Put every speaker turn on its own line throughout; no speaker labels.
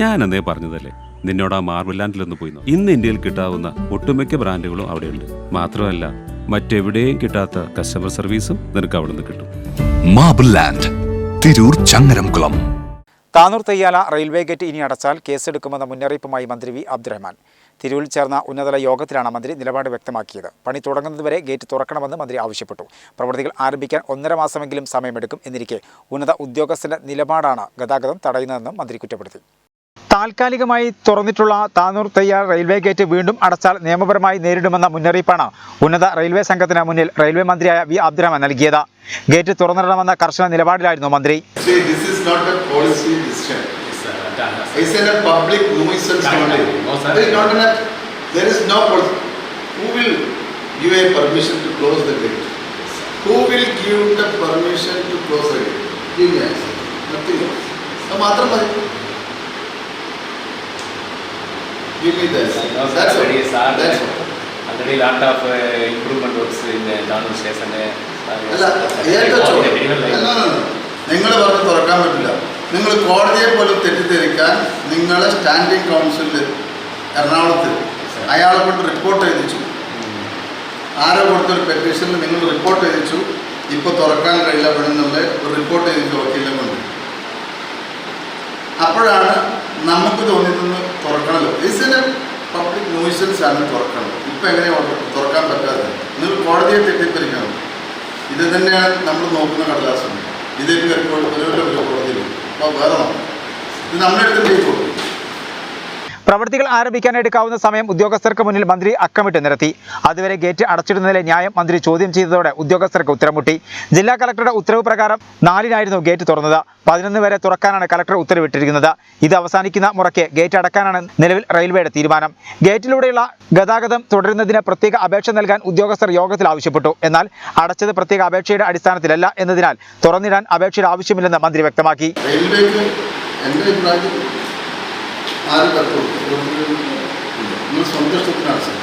ഞാൻ അന്നേ പറഞ്ഞതല്ലേ? നിന്നോട് ആ മാർബിൾ ലാൻഡിലൊന്ന് പോയി. ഇന്ന് ഇന്ത്യയിൽ കിട്ടാവുന്ന ഒട്ടുമിക്ക ബ്രാൻഡുകളും അവിടെയുണ്ട്. മാത്രമല്ല മറ്റെവിടെയും കിട്ടാത്ത കസ്റ്റമർ സർവീസും നിനക്ക് അവിടെ നിന്ന് കിട്ടും.
Marble land Tirur Changaramkulam.
Tanur Thayyala railway gate ഇനി അടച്ചാൽ കേസെടുക്കുമെന്ന മുന്നറിയിപ്പുമായി മന്ത്രി വി അബ്ദുറഹ്മാൻ. തിരൂരിൽ ചേർന്ന ഉന്നതതല യോഗത്തിലാണ് മന്ത്രി നിലപാട് വ്യക്തമാക്കിയത്. പണി തുടങ്ങുന്നതുവരെ ഗേറ്റ് തുറക്കണമെന്ന് മന്ത്രി ആവശ്യപ്പെട്ടു. പ്രവൃത്തികൾ ആരംഭിക്കാൻ ഒന്നര മാസമെങ്കിലും സമയമെടുക്കും എന്നിരിക്കെ ഉന്നത ഉദ്യോഗസ്ഥന്റെ നിലപാടാണ് ഗതാഗതം തടയുന്നതെന്നും മന്ത്രി കുറ്റപ്പെടുത്തി. താൽക്കാലികമായി തുറന്നിട്ടുള്ള താനൂർ തെയ്യാർ റെയിൽവേ ഗേറ്റ് വീണ്ടും അടച്ചാൽ നിയമപരമായി നേരിടുമെന്ന മുന്നറിയിപ്പാണ് ഉന്നത റെയിൽവേ സംഘത്തിന് മുന്നിൽ റെയിൽവേ മന്ത്രിയായ വി അബ്ദുറഹ്മാൻ നൽകിയത് ഗേറ്റ് തുറന്നിടണമെന്ന കർശന നിലപാടിലായിരുന്നു മന്ത്രി
this is not a policy decision. It's in a public nuisance only. There is not an, there is no, who will give permission to close the gate? Who will give the permission to close the gate? Give me answer. Nothing else. അത് മാത്രം മതി. Give me this.
No, sir,
That's all.
already, sir.
That's all.
Already lot of uh, improvement works in the Downtown station.
അല്ല
sir. All.
നിങ്ങൾ പറഞ്ഞ് തുറക്കാൻ പറ്റില്ല നിങ്ങൾ കോടതിയെ പോലും തെറ്റിദ്ധരിക്കാൻ നിങ്ങളെ സ്റ്റാൻഡിംഗ് കൗൺസിലിൽ എറണാകുളത്ത് അയാളെ കൊണ്ട് റിപ്പോർട്ട് എഴുതിച്ചു ആരോ കൊടുത്തൊരു പെറ്റീഷനിൽ നിങ്ങൾ റിപ്പോർട്ട് എഴുതിച്ചു ഇപ്പോൾ തുറക്കാൻ കഴിയില്ല വേണമെന്നുള്ള ഒരു റിപ്പോർട്ട് എഴുതി വക്കീലും കൊണ്ട് അപ്പോഴാണ് നമുക്ക് തോന്നിയതെന്ന് തുറക്കണമല്ലോ ഇതിന് ന്യൂസൻസ് ആണ് തുറക്കണം. ഇപ്പം എങ്ങനെയാണ് തുറക്കാൻ പറ്റാതെ നിങ്ങൾ കോടതിയെ തെറ്റിദ്ധരിക്കണം. ഇത് തന്നെയാണ് നമ്മൾ നോക്കുന്ന കടലാസം. ഇതേക്ക് വരുമ്പോൾ ഒരു കോടതിയിൽ അപ്പോൾ വേറെ ഇത് നമ്മളെടുത്ത് ചെയ്തോളൂ
പ്രവൃത്തികൾ ആരംഭിക്കാൻ എടുക്കാവുന്ന സമയം ഉദ്യോഗസ്ഥർക്ക് മുന്നിൽ മന്ത്രി അക്കമിട്ട് നിരത്തി. അതുവരെ ഗേറ്റ് അടച്ചിടുന്നതിലെ ന്യായം മന്ത്രി ചോദ്യം ചെയ്തതോടെ ഉദ്യോഗസ്ഥർക്ക് ഉത്തരമുട്ടി. ജില്ലാ കളക്ടറുടെ ഉത്തരവ് പ്രകാരം നാലിനായിരുന്നു ഗേറ്റ് തുറന്നത്. പതിനൊന്ന് വരെ തുറക്കാനാണ് കളക്ടർ ഉത്തരവിട്ടിരിക്കുന്നത്. ഇത് അവസാനിക്കുന്ന മുറയ്ക്ക് ഗേറ്റ് അടക്കാനാണ് നിലവിൽ റെയിൽവേയുടെ തീരുമാനം. ഗേറ്റിലൂടെയുള്ള ഗതാഗതം തുടരുന്നതിന് പ്രത്യേക അപേക്ഷ നൽകാൻ ഉദ്യോഗസ്ഥർ യോഗത്തിൽ ആവശ്യപ്പെട്ടു. എന്നാൽ അടച്ചത് പ്രത്യേക അപേക്ഷയുടെ അടിസ്ഥാനത്തിലല്ല എന്നതിനാൽ തുറന്നിടാൻ അപേക്ഷയുടെ ആവശ്യമില്ലെന്ന് മന്ത്രി വ്യക്തമാക്കി.
ആരും കത്തുള്ളൂ നിങ്ങൾ സ്വന്തം ഇഷ്ടത്തിനാണ് സർ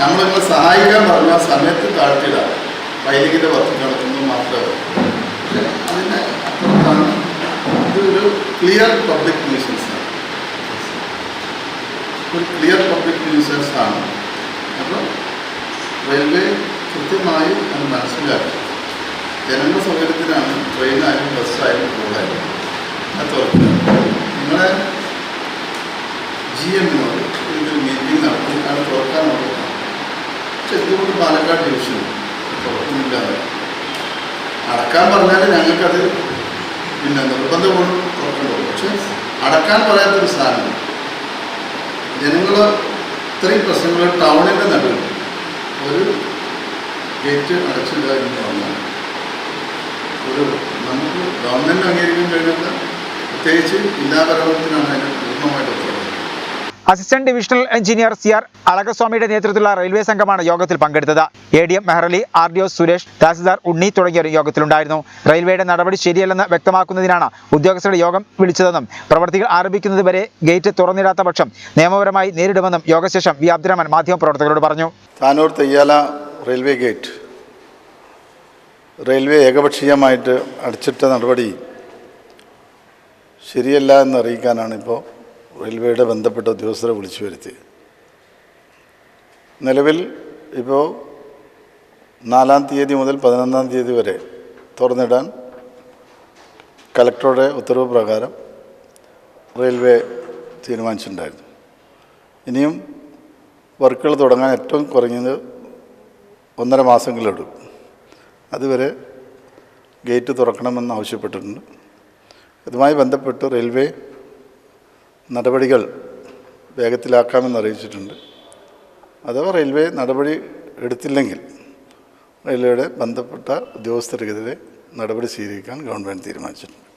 നമ്മൾ നിങ്ങളെ സഹായിക്കാൻ പറഞ്ഞാൽ സമയത്ത് താഴ്ത്തിയില്ല വൈദികന്റെ വർക്ക് നടത്തുന്നത് മാത്രമേ അതിന്റെ അപ്പുറത്താണ് ഇതൊരു ക്ലിയർ പബ്ലിക് ന്യൂസൻസ് ആണ്. ഒരു ക്ലിയർ പബ്ലിക് ആണ്. അപ്പോൾ റെയിൽവേ കൃത്യമായി അത് മനസ്സിലാക്കി. ജനങ്ങളുടെ സൗകര്യത്തിനാണ് ട്രെയിനായാലും ബസ്സായാലും റോഡായാലും അത് തുറക്കുക. നിങ്ങളെ ജി എമ്മിനോട് ഇതിൽ മീറ്റിംഗ് നടത്തി. അത് പക്ഷെ എന്തുകൊണ്ട് പാലക്കാട് ഡിവിഷൻ തുറക്കുന്നില്ലാതെ അടക്കാൻ പറഞ്ഞാൽ ഞങ്ങൾക്കത് പിന്നെ നിർബന്ധം തുറക്കണ്ടോ പക്ഷെ അടക്കാൻ പറയാത്തൊരു സാധനം. ജനങ്ങൾ ഇത്രയും പ്രശ്നങ്ങൾ ടൗണിന്റെ നടുവിൽ ഒരു ഗേറ്റ് അടച്ചില്ല എന്ന് പറഞ്ഞാൽ ഒരു നമുക്ക് ഗവൺമെന്റ് അംഗീകരിക്കാൻ കഴിയുന്ന പ്രത്യേകിച്ച് ജില്ലാപരമത്തിനാണ് അതിന് പൂർണമായിട്ട്
assistant divisional engineer C R അളകസ്വാമിയുടെ നേതൃത്വത്തിലുള്ള റെയിൽവേ സംഘമാണ് യോഗത്തിൽ പങ്കെടുത്തത്. A D M Mehrali R D O Suresh tahsildar Unni തുടങ്ങിയവർ യോഗത്തിലുണ്ടായിരുന്നു. റെയിൽവേയുടെ നടപടി ശരിയല്ലെന്ന് വ്യക്തമാക്കുന്നതിനാണ് ഉദ്യോഗസ്ഥരുടെ യോഗം വിളിച്ചതെന്നും പ്രവർത്തികൾ ആരംഭിക്കുന്നതുവരെ ഗേറ്റ് തുറന്നിടാത്ത പക്ഷം നിയമപരമായി നേരിടുമെന്നും യോഗശേഷം വി അബ്ദുറഹ്മാൻ മാധ്യമപ്രവർത്തകരോട് പറഞ്ഞു.
Tanur Theyyala railway gate. Railway ഏകപക്ഷീയമായിട്ട് അടച്ചിട്ട നടപടി ശരിയല്ല എന്ന് അറിയിക്കാനാണ് ഇപ്പോൾ റെയിൽവേയുടെ ബന്ധപ്പെട്ട ഉദ്യോഗസ്ഥരെ വിളിച്ചു വരുത്തി. നിലവിൽ ഇപ്പോൾ നാലാം തീയതി മുതൽ പതിനൊന്നാം തീയതി വരെ തുറന്നിടാൻ കലക്ടറുടെ ഉത്തരവ് പ്രകാരം റെയിൽവേ തീരുമാനിച്ചിട്ടുണ്ടായിരുന്നു. ഇനിയും വർക്കുകൾ തുടങ്ങാൻ ഏറ്റവും കുറഞ്ഞത് ഒന്നര മാസമെങ്കിലും എടുക്കും അതുവരെ ഗേറ്റ് തുറക്കണമെന്ന് ആവശ്യപ്പെട്ടിട്ടുണ്ട്. ഇതുമായി ബന്ധപ്പെട്ട് റെയിൽവേ നടപടികൾ വേഗത്തിലാക്കാമെന്ന് അറിയിച്ചിട്ടുണ്ട്. അഥവാ റെയിൽവേ നടപടി എടുത്തില്ലെങ്കിൽ റെയിൽവേയുടെ ബന്ധപ്പെട്ട ഉദ്യോഗസ്ഥർക്കെതിരെ നടപടി സ്വീകരിക്കാൻ ഗവൺമെന്റ് തീരുമാനിച്ചിട്ടുണ്ട്.